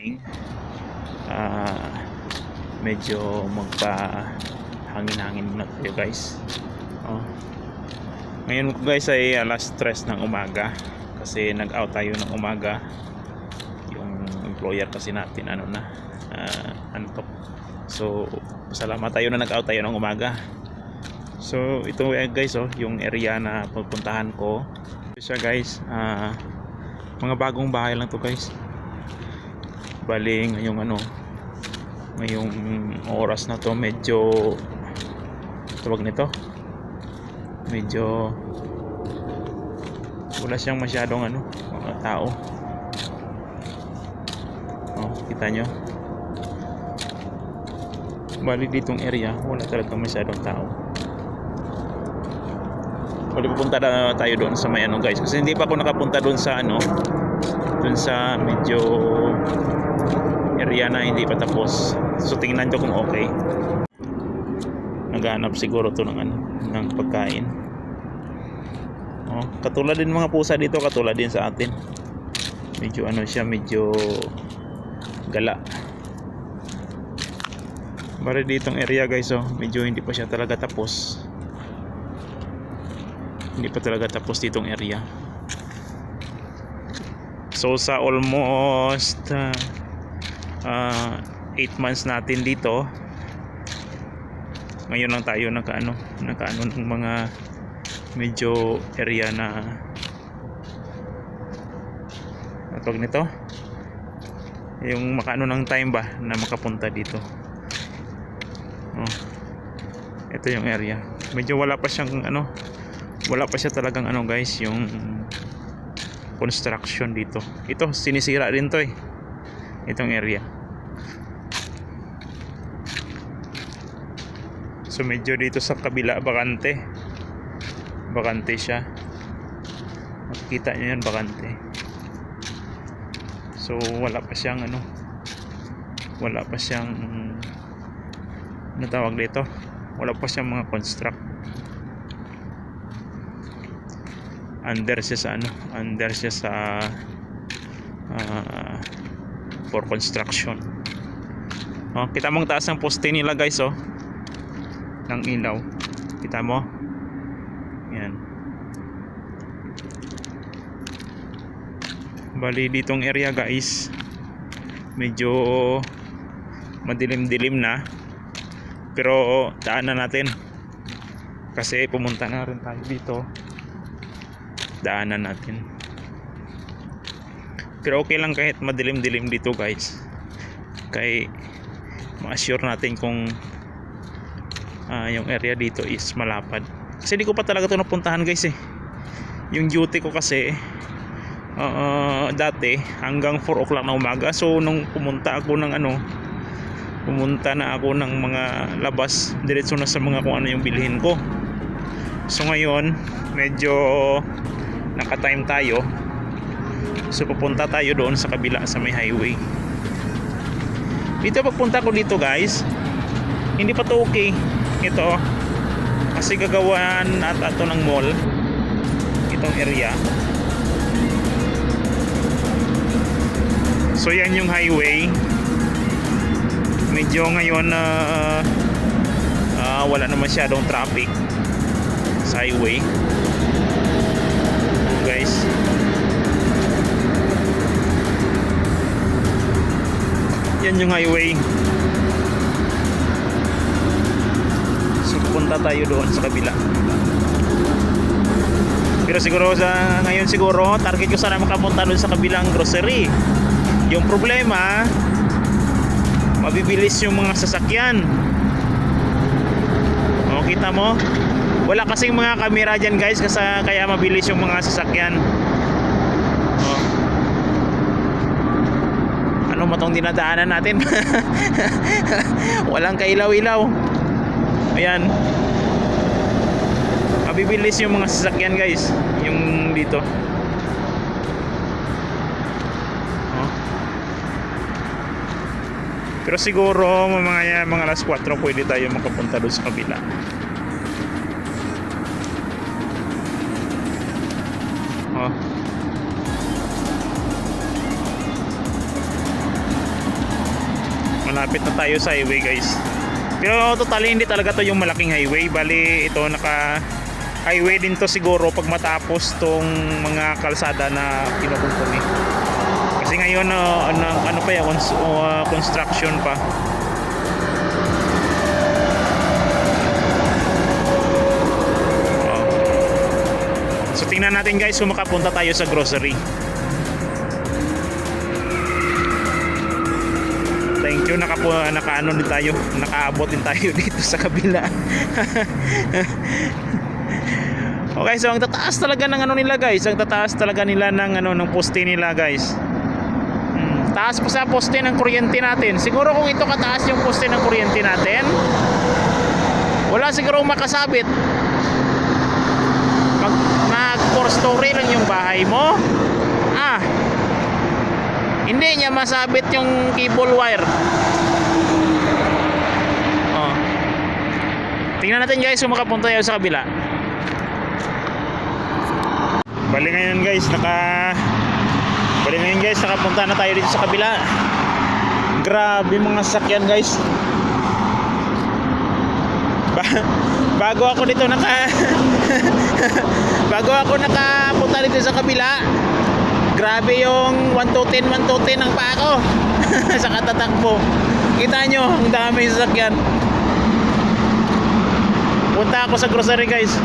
morning. Ah, medyo magpa hangin-hangin muna tayo guys. Oh. Ngayon guys ay alas 3 ng umaga kasi nag-out tayo ng umaga. Yung employer kasi natin ano na ah, antok. So salamat tayo na nag-out tayo ng umaga. So ito eh, guys oh, yung area na pupuntahan ko. Siya guys, ah, mga bagong bahay lang to guys. Bali ngayong ano, ngayong oras na to medyo tawag nito? Medyo wala siyang masyadong ano mga tao. Oh, kita nyo? Bali ditong area wala talaga masyadong tao. Bali pupunta na tayo doon sa may ano guys. Kasi hindi pa ako nakapunta doon sa ano doon sa medyo area na hindi pa tapos. So tingnan ko kung okay. Naghanap siguro to ng ano ng pagkain. Oh, katulad din mga pusa dito katulad din sa atin. Medyo ano siya medyo gala. Bari ditong area guys oh medyo hindi pa siya talaga tapos. Hindi pa talaga tapos ditong area so sa almost uh, 8 months natin dito. Ngayon lang tayo nakaano nakaano ng mga medyo area na atog nito? Yung makaano ng time ba na makapunta dito? Oh. ito yung area. Medyo wala pa siyang ano wala pa siya talagang ano guys yung construction dito ito sinisira rin to eh itong area So medyo dito sa kabila bakante. Bakante siya. Makikita niyo yan bakante. So wala pa siyang ano. Wala pa siyang ano tawag dito? Wala pa siyang mga construct. Under siya sa ano? Under siya sa ah, for construction. Oh, kita mong taas ng poste nila guys oh. Ng ilaw. Kita mo? Yan. Bali ditong area guys medyo madilim-dilim na. Pero daanan natin. Kasi pumunta na rin tayo dito daanan natin. Pero okay lang kahit madilim-dilim dito guys. Kay ma-assure natin kung ah, yung area dito is malapad. Kasi di ko pa talaga ito napuntahan guys eh. Yung duty ko kasi ah, dati hanggang 4 o'clock na umaga. So nung pumunta ako ng ano pumunta na ako ng mga labas diretso na sa mga kung ano yung bilhin ko. So ngayon medyo naka-time tayo. So pupunta tayo doon sa kabila sa may highway. Dito pagpunta ko dito guys hindi pa to okay. Ito kasi gagawan at ato ng mall itong area. So yan yung highway. Medyo ngayon na uh, wala na masyadong traffic sa highway guys yan yung highway. So pupunta tayo doon sa kabila. Pero siguro sa ngayon siguro target ko sana makapunta doon sa kabilang grocery. Yung problema mabibilis yung mga sasakyan. O kita mo wala kasing mga kamera dyan guys kasi kaya mabilis yung mga sasakyan. O. ano matong dinadaanan natin? Walang kailaw-ilaw. Ayan. Mabibilis yung mga sasakyan guys yung dito. Oh. pero siguro mga, mga alas 4 pwede tayo makapunta doon sa kabila malapit na tayo sa highway guys. Pero totally hindi talaga to yung malaking highway. Bali ito naka highway din to siguro pag matapos tong mga kalsada na kinukungkumi kasi ngayon uh, ano, ano pa yan uh, construction pa. So tingnan natin guys kung tayo sa grocery Thank you, naka, nakaano din tayo, nakaabot din tayo dito sa kabila. okay, so ang tataas talaga ng ano nila guys, ang tataas talaga nila ng ano ng poste nila guys. Hmm, taas pa sa poste ng kuryente natin. Siguro kung ito kataas yung poste ng kuryente natin, wala siguro makasabit. Mag, mag four story lang yung bahay mo. Hindi niya masabit yung cable wire. Oh. Tingnan natin guys kung makapunta tayo sa kabila. Bali ngayon guys, naka Bali ngayon guys, nakapunta na tayo dito sa kabila. Grabe mga sakyan guys. Ba- bago ako dito naka Bago ako nakapunta dito sa kabila, grabe yung 1 to 10, 1 to 10 ng paa ko sa katatakbo. Kita nyo, ang dami sasakyan. Punta ako sa grocery guys.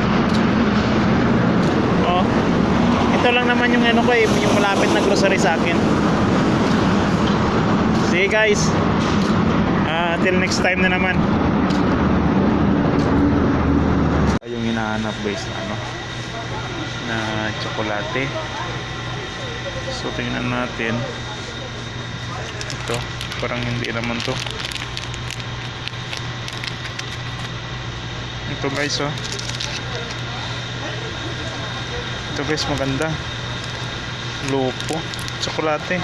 Oh. Ito lang naman yung ano ko eh, yung malapit na grocery sa akin. See guys. Ah, till next time na naman. Yung hinahanap guys ano na tsokolate. So tingnan natin. Ito, parang hindi naman to. Ito guys oh. Ito guys maganda. Lopo, tsokolate.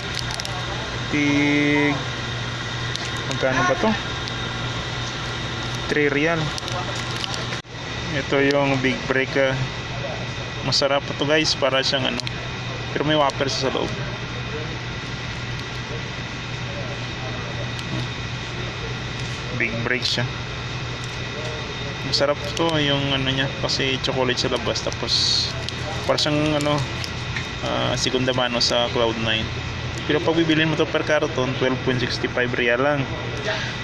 Tig Magkano ba to? 3 real. Ito yung big break. ah. Masarap to guys para siyang ano pero may whopper sa loob. Big break siya. Masarap to yung ano niya kasi chocolate sa labas tapos para siyang ano ah, segunda mano sa Cloud9. Pero pag bibilin mo to per carton, 12.65 real lang.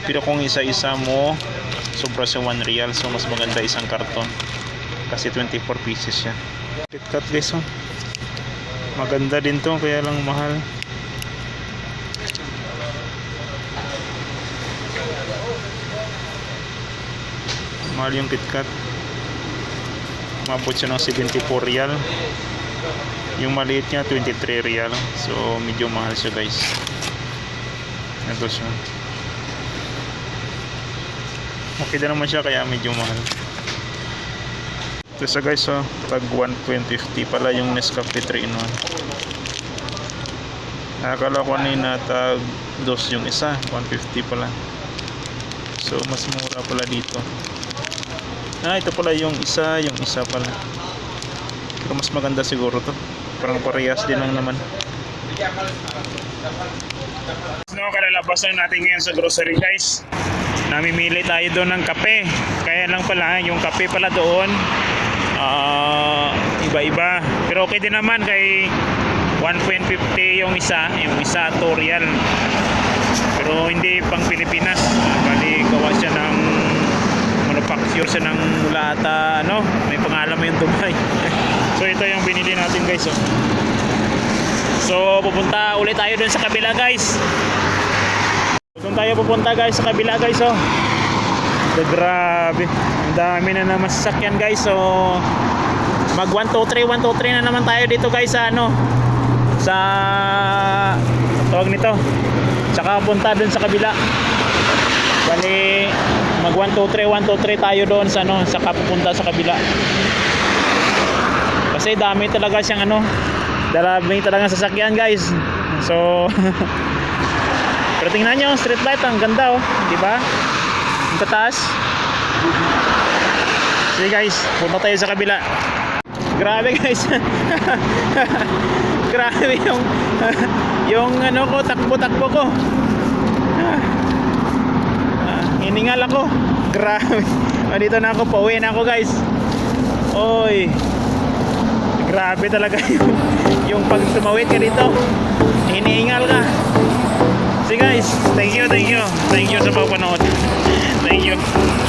Pero kung isa-isa mo, sobra sa 1 real. So mas maganda isang karton. Kasi 24 pieces siya. KitKat guys oh. Maganda din to kaya lang mahal. Mahal yung KitKat. Mabot siya ng 74 real. Yung maliit niya 23 real. So medyo mahal siya guys. Ito siya. Na naman siya kaya medyo mahal. Ito sa guys oh, tag 1.50 pala yung Nescafe 3 in 1. Nakakala ko kanina tag 2 yung isa, 150 pala. So mas mura pala dito. Ah, ito pala yung isa, yung isa pala. Pero mas maganda siguro to. Parang parehas din lang naman. No, kalalabas na natin ngayon sa grocery guys. Namimili tayo doon ng kape. Kaya lang pala, yung kape pala doon, ah, iba-iba. Pero okay din naman kay 1.50 yung isa, yung isa Torial. Pero hindi pang Pilipinas. Bali, gawa siya ng manufacture siya ng mula ata, ano, may pangalan mo yung Dubai. so ito yung binili natin guys. Oh. So pupunta ulit tayo dun sa kabila guys. Doon tayo pupunta guys sa kabila guys oh. So, grabe. Ang dami na naman sasakyan guys. So mag 1 2 3 1 2 3 na naman tayo dito guys sa ano sa tawag nito. Tsaka punta dun sa kabila. Bali mag 1 2 3 1 2 3 tayo doon sa ano sa kapunta sa kabila. Kasi dami talaga siyang ano dami talaga sasakyan guys. So Pero tingnan nyo, street light, ang ganda oh, di ba? Tataas. Sige guys, punta tayo sa kabila. Grabe guys. Grabe yung yung ano ko, takbo-takbo ko. Hiningal ako. Grabe. O, dito na ako. Pauwi na ako guys. Oy. Grabe talaga yung, yung pag tumawid ka dito. Hinihingal ka. So guys, thank you, thank you. Thank you sa pagpanood. Thank you.